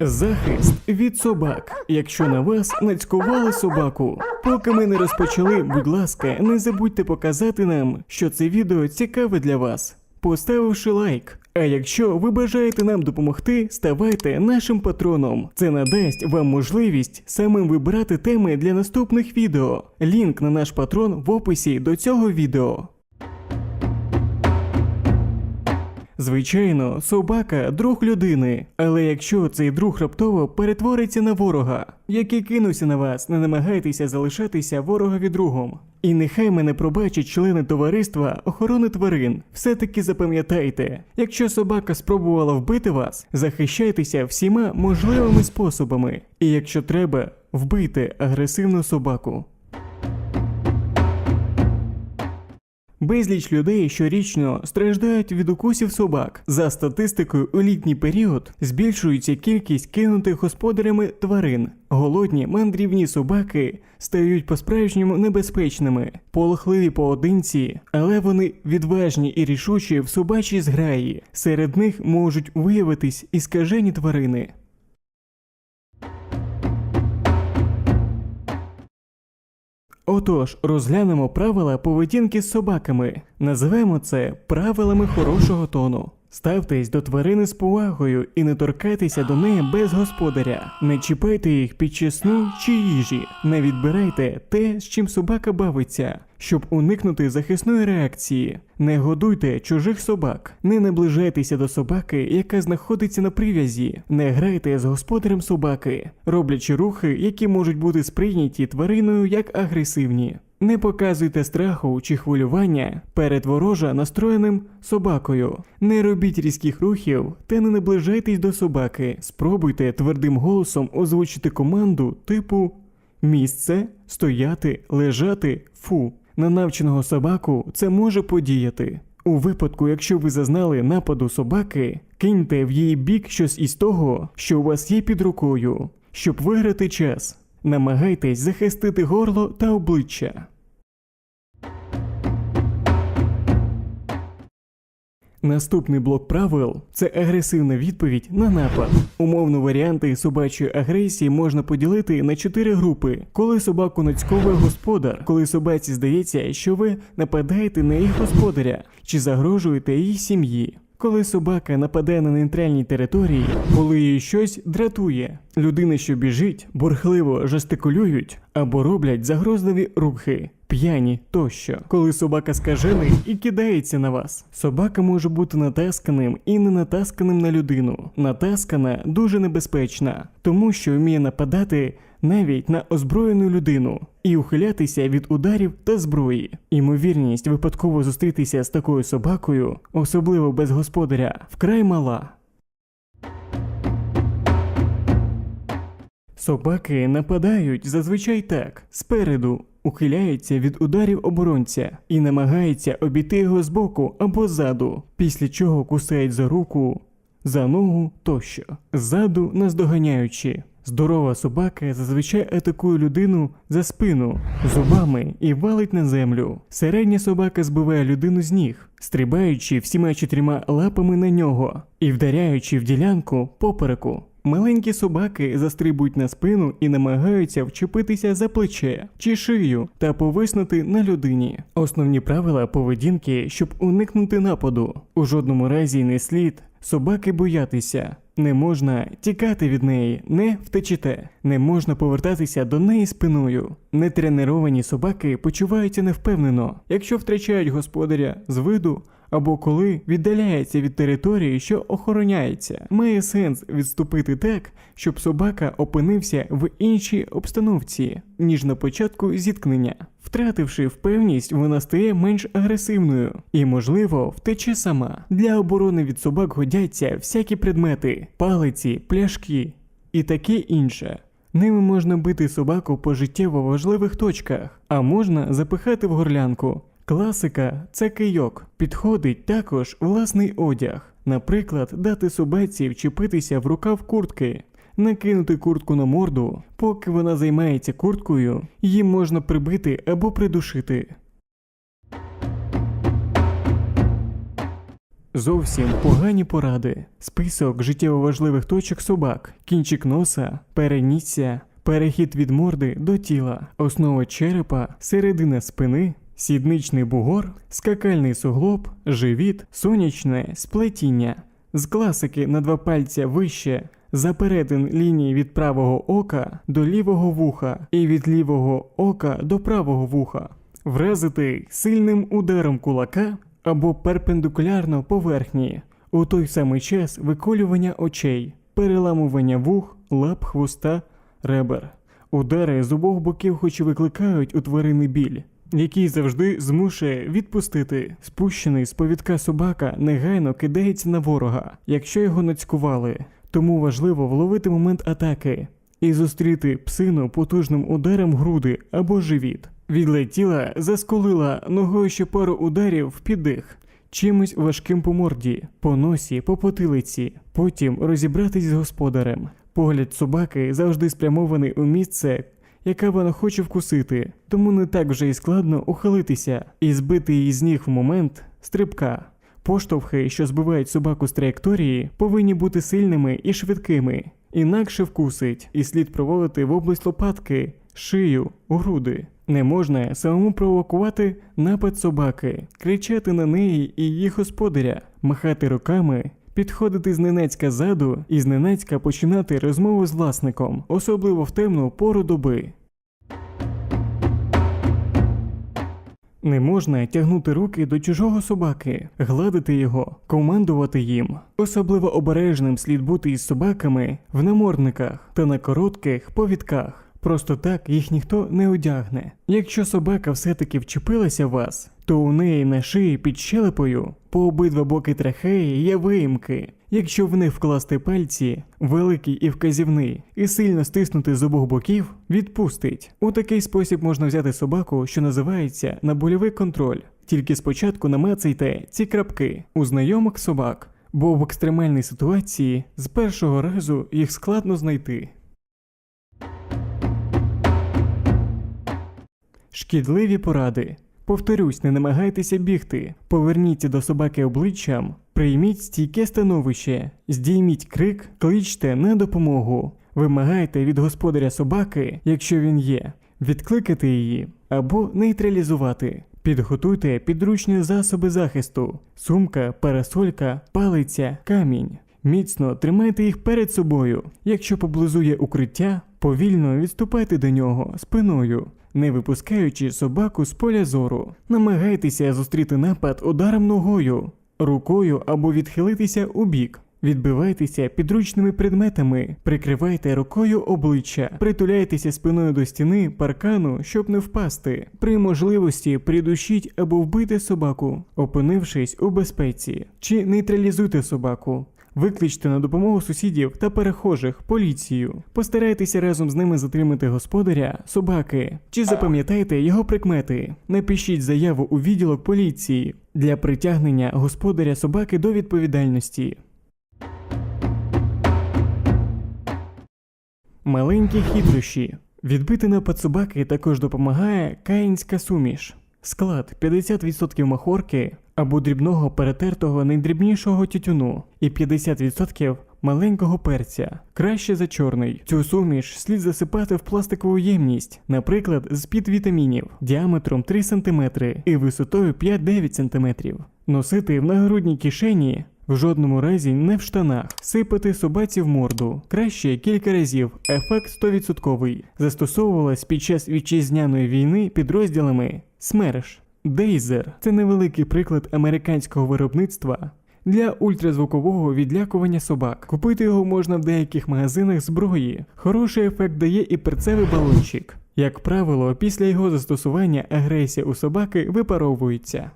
Захист від собак. Якщо на вас нацькували собаку. Поки ми не розпочали, будь ласка, не забудьте показати нам, що це відео цікаве для вас, поставивши лайк. А якщо ви бажаєте нам допомогти, ставайте нашим патроном. Це надасть вам можливість самим вибирати теми для наступних відео. Лінк на наш патрон в описі до цього відео. Звичайно, собака друг людини, але якщо цей друг раптово перетвориться на ворога, який кинувся на вас, не намагайтеся залишатися ворогові другом. І нехай мене пробачать члени товариства охорони тварин. Все-таки запам'ятайте, якщо собака спробувала вбити вас, захищайтеся всіма можливими способами. І якщо треба, вбийте агресивну собаку. Безліч людей щорічно страждають від укусів собак. За статистикою, у літній період збільшується кількість кинутих господарями тварин. Голодні мандрівні собаки стають по-справжньому небезпечними, полохливі поодинці, але вони відважні і рішучі в собачій зграї. Серед них можуть виявитись і скажені тварини. Отож, розглянемо правила поведінки з собаками. Називаємо це правилами хорошого тону. Ставтесь до тварини з повагою і не торкайтеся до неї без господаря. Не чіпайте їх під час чи їжі. Не відбирайте те, з чим собака бавиться, щоб уникнути захисної реакції. Не годуйте чужих собак. Не наближайтеся до собаки, яка знаходиться на прив'язі. Не грайте з господарем собаки, роблячи рухи, які можуть бути сприйняті твариною як агресивні. Не показуйте страху чи хвилювання перед ворожа настроєним собакою. Не робіть різких рухів та не наближайтесь до собаки. Спробуйте твердим голосом озвучити команду типу місце, стояти, лежати, фу. На навченого собаку це може подіяти. У випадку, якщо ви зазнали нападу собаки, киньте в її бік щось із того, що у вас є під рукою, щоб виграти час. Намагайтесь захистити горло та обличчя. Наступний блок правил це агресивна відповідь на напад. Умовно варіанти собачої агресії можна поділити на чотири групи: коли собаку нацьковує господар, коли собаці здається, що ви нападаєте на їх господаря чи загрожуєте її сім'ї. Коли собака нападе на нейтральній території, коли її щось дратує, людина, що біжить, бурхливо жестикулюють або роблять загрозливі рухи, п'яні тощо. Коли собака скажений і кидається на вас. Собака може бути натасканим і не натасканим на людину. Натаскана дуже небезпечна, тому що вміє нападати навіть на озброєну людину і ухилятися від ударів та зброї. Імовірність випадково зустрітися з такою собакою, особливо без господаря, вкрай мала. Собаки нападають зазвичай так, спереду, ухиляються від ударів оборонця і намагаються обійти його збоку або ззаду, після чого кусають за руку, за ногу тощо, ззаду наздоганяючи. Здорова собака зазвичай атакує людину за спину зубами і валить на землю. Середня собака збиває людину з ніг, стрибаючи всіма чотирма лапами на нього і вдаряючи в ділянку попереку. Маленькі собаки застрибують на спину і намагаються вчепитися за плече чи шию та повиснути на людині. Основні правила поведінки, щоб уникнути нападу. У жодному разі не слід собаки боятися. Не можна тікати від неї, не втечете, не можна повертатися до неї спиною. Нетреновані собаки почуваються невпевнено, якщо втрачають господаря з виду або коли віддаляється від території, що охороняється. Має сенс відступити так, щоб собака опинився в іншій обстановці, ніж на початку зіткнення. Втративши впевність, вона стає менш агресивною і, можливо, втече сама. Для оборони від собак годяться всякі предмети, палиці, пляшки і таке інше. Ними можна бити собаку по життєво важливих точках, а можна запихати в горлянку. Класика це кийок. Підходить також власний одяг. Наприклад, дати собаці вчепитися в рукав куртки, накинути куртку на морду, поки вона займається курткою, її можна прибити або придушити. Зовсім погані поради. Список життєво важливих точок собак, кінчик носа, перенісся, перехід від морди до тіла, основа черепа, середина спини, сідничний бугор, скакальний суглоб, живіт, сонячне сплетіння. З класики на два пальця вище, за перетин лінії від правого ока до лівого вуха і від лівого ока до правого вуха. Вразити сильним ударом кулака або перпендикулярно поверхні, у той самий час виколювання очей, переламування вух, лап, хвоста, ребер. Удари з обох боків хоч і викликають у тварини біль, який завжди змушує відпустити. Спущений з повідка собака негайно кидається на ворога, якщо його нацькували. Тому важливо вловити момент атаки і зустріти псину потужним ударом груди або живіт. Відлетіла, засколила ногою ще пару ударів в піддих, чимось важким по морді, по носі, по потилиці, потім розібратись з господарем. Погляд собаки завжди спрямований у місце, яке вона хоче вкусити, тому не так вже й складно ухилитися і збити її з ніг в момент стрибка. Поштовхи, що збивають собаку з траєкторії, повинні бути сильними і швидкими, інакше вкусить, і слід проводити в область лопатки, шию, груди. Не можна самому провокувати напад собаки, кричати на неї і її господаря, махати руками, підходити зненацька ззаду і зненацька починати розмову з власником, особливо в темну пору доби. Не можна тягнути руки до чужого собаки, гладити його, командувати їм. Особливо обережним слід бути із собаками в намордниках та на коротких повідках. Просто так їх ніхто не одягне. Якщо собака все-таки вчепилася в вас, то у неї на шиї під щелепою по обидва боки трахеї є виїмки. Якщо в них вкласти пальці, великий і вказівний, і сильно стиснути з обох боків, відпустить. У такий спосіб можна взяти собаку, що називається на больовий контроль. Тільки спочатку намацайте ці крапки у знайомих собак, бо в екстремальній ситуації з першого разу їх складно знайти. Шкідливі поради. Повторюсь, не намагайтеся бігти. Поверніться до собаки обличчям, прийміть стійке становище, здійміть крик, кличте на допомогу. Вимагайте від господаря собаки, якщо він є, відкликати її або нейтралізувати. Підготуйте підручні засоби захисту: сумка, парасолька, палиця, камінь. Міцно тримайте їх перед собою. Якщо поблизу є укриття, повільно відступайте до нього спиною, не випускаючи собаку з поля зору. Намагайтеся зустріти напад ударом ногою, рукою або відхилитися у бік. Відбивайтеся підручними предметами, прикривайте рукою обличчя, притуляйтеся спиною до стіни паркану, щоб не впасти. При можливості придушіть або вбийте собаку, опинившись у безпеці, чи нейтралізуйте собаку. Викличте на допомогу сусідів та перехожих поліцію. Постарайтеся разом з ними затримати господаря, собаки, чи запам'ятайте його прикмети. Напишіть заяву у відділок поліції для притягнення господаря собаки до відповідальності. Маленькі хитрощі. Відбити напад собаки також допомагає каїнська суміш. Склад 50% махорки або дрібного перетертого найдрібнішого тютюну і 50% маленького перця, краще за чорний. Цю суміш слід засипати в пластикову ємність, наприклад, з-під вітамінів, діаметром 3 см і висотою 5-9 см. Носити в нагрудній кишені. В жодному разі не в штанах. Сипати собаці в морду. Краще кілька разів. Ефект 100%. Застосовувалась під час вітчизняної війни підрозділами СМЕРШ. Дейзер це невеликий приклад американського виробництва для ультразвукового відлякування собак. Купити його можна в деяких магазинах зброї. Хороший ефект дає і перцевий балончик. Як правило, після його застосування агресія у собаки випаровується.